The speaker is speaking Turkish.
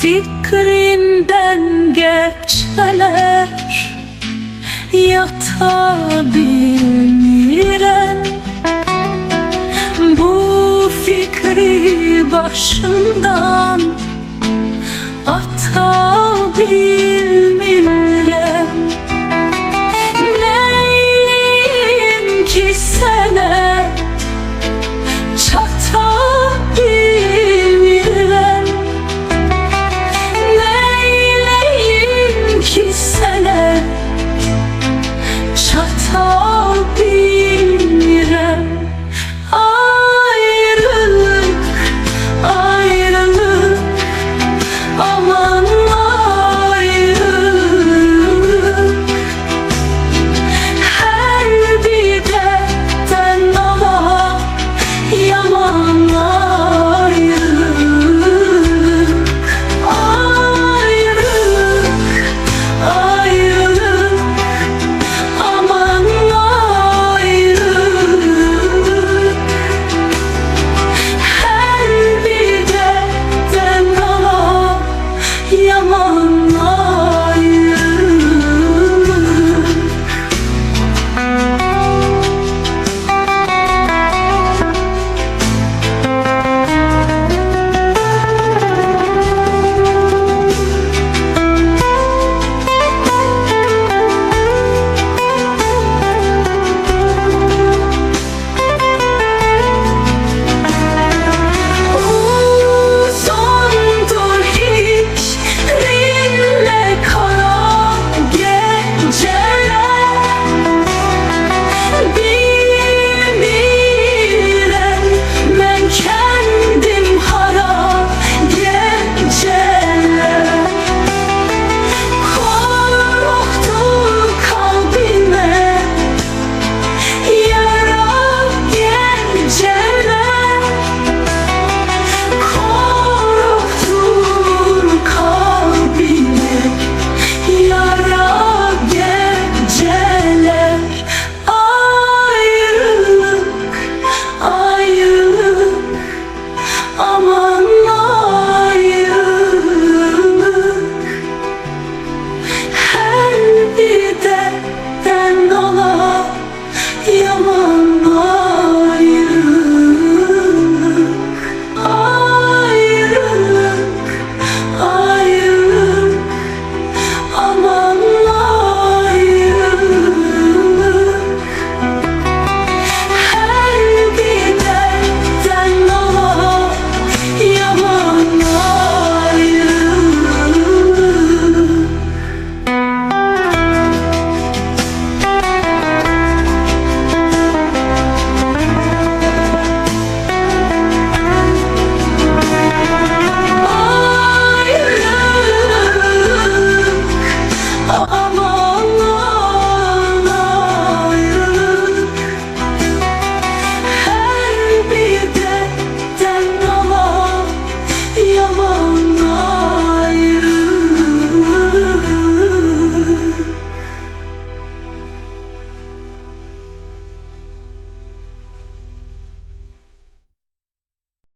Fikrinden geçeler. Yatabiliren Bu fikri başından Atabiliren Mann